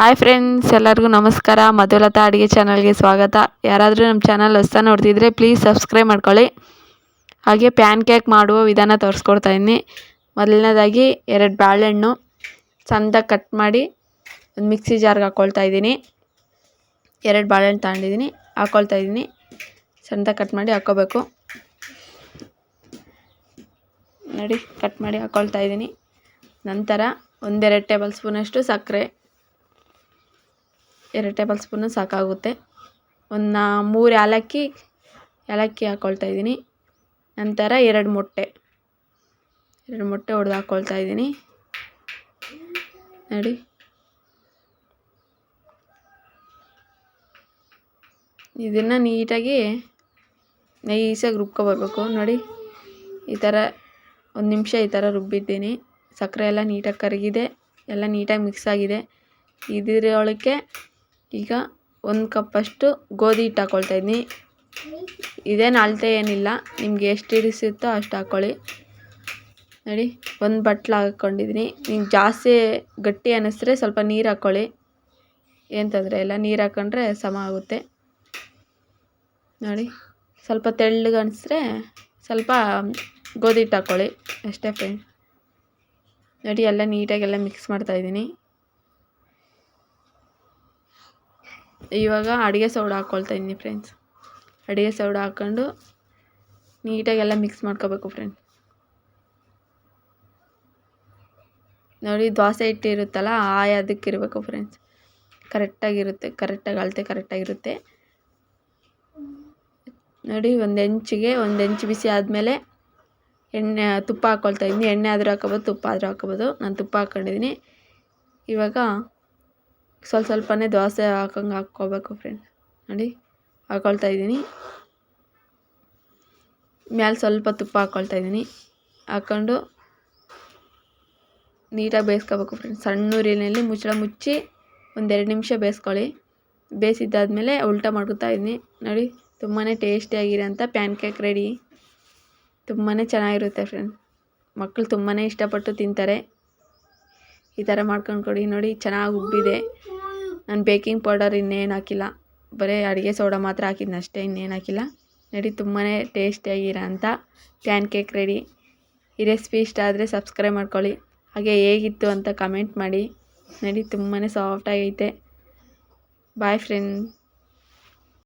Hi friends ಎಲ್ಲರಿಗೂ ನಮಸ್ಕಾರ. ಮಧುಲತಾ ಅಡುಗೆ ಚಾನಲ್ಗೆ ಸ್ವಾಗತ. ಯಾರಾದರೂ ನಮ್ಮ ಚಾನಲ್ ಹೊಸ ನೋಡ್ತಿದ್ರೆ ಪ್ಲೀಸ್ ಸಬ್ಸ್ಕ್ರೈಬ್ ಮಾಡ್ಕೊಳ್ಳಿ. ಹಾಗೆ ಪ್ಯಾನ್ ಕೇಕ್ ಮಾಡುವ ವಿಧಾನ ತೋರಿಸ್ಕೊಡ್ತಾ ಇದ್ದೀನಿ. ಮೊದಲನೇದಾಗಿ ಎರಡು ಬಾಳೆಹಣ್ಣು ಚಂದ ಕಟ್ ಮಾಡಿ ಒಂದು ಮಿಕ್ಸಿ ಜಾರ್ಗೆ ಹಾಕ್ಕೊಳ್ತಾ ಇದ್ದೀನಿ. ಎರಡು ಬಾಳೆಹಣ್ಣು ತಗೊಂಡಿದ್ದೀನಿ. ಹಾಕ್ಕೊಳ್ತಾ ಇದ್ದೀನಿ. ಸಣ್ಣದಾಗಿ ಕಟ್ ಮಾಡಿ ಹಾಕ್ಕೋಬೇಕು ನೋಡಿ ಕಟ್ ಮಾಡಿ ಹಾಕ್ಕೊಳ್ತಾ ಇದ್ದೀನಿ. ನಂತರ ಒಂದೆರಡು ಟೇಬಲ್ ಸ್ಪೂನಷ್ಟು ಸಕ್ಕರೆ. ಎರಡು ಟೇಬಲ್ ಸ್ಪೂನು ಸಾಕಾಗುತ್ತೆ. ಒಂದು ಮೂರು ಏಲಕ್ಕಿ ಏಲಕ್ಕಿ ಹಾಕ್ಕೊಳ್ತಾ ಇದ್ದೀನಿ. ನಂತರ ಎರಡು ಮೊಟ್ಟೆ. ಎರಡು ಮೊಟ್ಟೆ ಹೊಡೆದು ಹಾಕ್ಕೊಳ್ತಾ ಇದ್ದೀನಿ. ನೋಡಿ. ಇದನ್ನು ನೀಟಾಗಿ ನೈಸಾಗಿ ರುಬ್ಕೊಬರ್ಬೇಕು. ನೋಡಿ. ಈ ಥರ ಒಂದು ನಿಮಿಷ ಈ ಥರ ರುಬ್ಬಿದ್ದೀನಿ. ಸಕ್ಕರೆ ಎಲ್ಲ ನೀಟಾಗಿ ಕರಗಿದೆ. ಎಲ್ಲ ನೀಟಾಗಿ ಮಿಕ್ಸ್ ಆಗಿದೆ. ಇದರೊಳಕ್ಕೆ ಈಗ ಒಂದು ಕಪ್ಪಷ್ಟು ಗೋಧಿ ಹಿಟ್ಟು ಹಾಕ್ಕೊಳ್ತಾ ಇದ್ದೀನಿ. ಇದೇನು ಅಳತೆ ಏನಿಲ್ಲ. ನಿಮ್ಗೆ ಎಷ್ಟು ಹಿಡಿಸುತ್ತೋ ಅಷ್ಟು ಹಾಕ್ಕೊಳ್ಳಿ ನೋಡಿ, ಒಂದು ಬಟ್ಲು ಹಾಕ್ಕೊಂಡಿದ್ದೀನಿ ನಿಮ್ಗೆ ಜಾಸ್ತಿ ಗಟ್ಟಿ ಅನ್ನಿಸಿದ್ರೆ ಸ್ವಲ್ಪ ನೀರು ಹಾಕ್ಕೊಳ್ಳಿ ಏನು ತೊಂದರೆ ಇಲ್ಲ. ನೀರು ಹಾಕ್ಕೊಂಡ್ರೆ ಸಮ ಆಗುತ್ತೆ. ನೋಡಿ, ಸ್ವಲ್ಪ ತೆಳ್ಳಗೆ ಅನಿಸಿದ್ರೆ ಸ್ವಲ್ಪ ಗೋಧಿ ಹಿಟ್ಟು ಹಾಕ್ಕೊಳ್ಳಿ ಅಷ್ಟೇ ಫ್ರೆಂಡ್ ನೋಡಿ, ಎಲ್ಲ ನೀಟಾಗೆಲ್ಲ ಮಿಕ್ಸ್ ಮಾಡ್ತಾಯಿದ್ದೀನಿ ಇವಾಗ ಅಡುಗೆ ಸೌಡ ಹಾಕ್ಕೊಳ್ತಾ ಇದ್ದೀನಿ ಫ್ರೆಂಡ್ಸ್ ಅಡುಗೆ ಸೌಡ ಹಾಕ್ಕೊಂಡು ನೀಟಾಗೆಲ್ಲ ಮಿಕ್ಸ್ ಮಾಡ್ಕೋಬೇಕು ಫ್ರೆಂಡ್ ನೋಡಿ ದೋಸೆ ಹಿಟ್ಟಿರುತ್ತಲ್ಲ ಆಯ ಅದಕ್ಕೆ ಇರಬೇಕು ಫ್ರೆಂಡ್ಸ್ ಕರೆಕ್ಟಾಗಿರುತ್ತೆ ಕರೆಕ್ಟಾಗಿ ಅಳತೆ ಕರೆಕ್ಟಾಗಿರುತ್ತೆ ನೋಡಿ ಒಂದು ಹೆಂಚಿಗೆ ಒಂದು ಹೆಂಚು ಬಿಸಿ ಆದಮೇಲೆ ಎಣ್ಣೆ, ತುಪ್ಪ ಹಾಕ್ಕೊಳ್ತಾ ಇದ್ದೀನಿ. ಎಣ್ಣೆ ಆದರೂ ಹಾಕ್ಕೊಬೋದು ತುಪ್ಪ ಆದರೂ ಹಾಕ್ಕೊಬೋದು ನಾನು ತುಪ್ಪ ಹಾಕ್ಕೊಂಡಿದ್ದೀನಿ ಇವಾಗ ಸ್ವಲ್ಪ ಸ್ವಲ್ಪನೇ ದೋಸೆ ಹಾಕಂಗೆ ಹಾಕ್ಕೋಬೇಕು ಫ್ರೆಂಡ್ ನೋಡಿ ಹಾಕ್ಕೊಳ್ತಾ ಇದ್ದೀನಿ. ಮ್ಯಾಲೆ ಸ್ವಲ್ಪ ತುಪ್ಪ ಹಾಕ್ಕೊಳ್ತಾ ಇದ್ದೀನಿ. ಹಾಕ್ಕೊಂಡು ನೀಟಾಗಿ ಬೇಯಿಸ್ಕೋಬೇಕು ಫ್ರೆಂಡ್ಸ್ ಸಣ್ಣ ಉರಿಯಲ್ಲಿ ಮುಚ್ಚಳ ಮುಚ್ಚಿ ಒಂದೆರಡು ನಿಮಿಷ ಬೇಯಿಸ್ಕೊಳ್ಳಿ. ಬೇಯಿಸಿದ್ದಾದ್ಮೇಲೆ ಉಲ್ಟಾ ಮಾಡ್ಕೊತಾ ಇದ್ದೀನಿ. ನೋಡಿ ತುಂಬಾ ಟೇಸ್ಟಿಯಾಗಿರೋಂಥ ಪ್ಯಾನ್ ಕೇಕ್ ರೆಡಿ ತುಂಬಾ ಚೆನ್ನಾಗಿರುತ್ತೆ ಫ್ರೆಂಡ್ ಮಕ್ಕಳು ತುಂಬಾ ಇಷ್ಟಪಟ್ಟು ತಿಂತಾರೆ. ಈ ಥರ ಮಾಡ್ಕೊಂಡು ಕೊಡಿ. ನೋಡಿ, ಚೆನ್ನಾಗಿ ಉಬ್ಬಿದೆ. ನಾನು ಬೇಕಿಂಗ್ ಪೌಡರ್ ಇನ್ನೇನು ಹಾಕಿಲ್ಲ. ಬರೀ ಅಡುಗೆ ಸೋಡಾ ಮಾತ್ರ ಹಾಕಿದ್ನ ಅಷ್ಟೇ ಇನ್ನೇನು ಹಾಕಿಲ್ಲ. ನಡಿ ತುಂಬಾ ಟೇಸ್ಟಿಯಾಗಿರೋ ಅಂತ ಪ್ಯಾನ್ ಕೇಕ್ ರೆಡಿ. ಈ ರೆಸಿಪಿ ಇಷ್ಟ ಆದರೆ ಸಬ್ಸ್ಕ್ರೈಬ್ ಮಾಡ್ಕೊಳ್ಳಿ. ಹಾಗೆ ಹೇಗಿತ್ತು ಅಂತ ಕಮೆಂಟ್ ಮಾಡಿ. ನಡಿ ತುಂಬಾ ಸಾಫ್ಟಾಗೈತೆ ಬಾಯ್ ಫ್ರೆಂಡ್.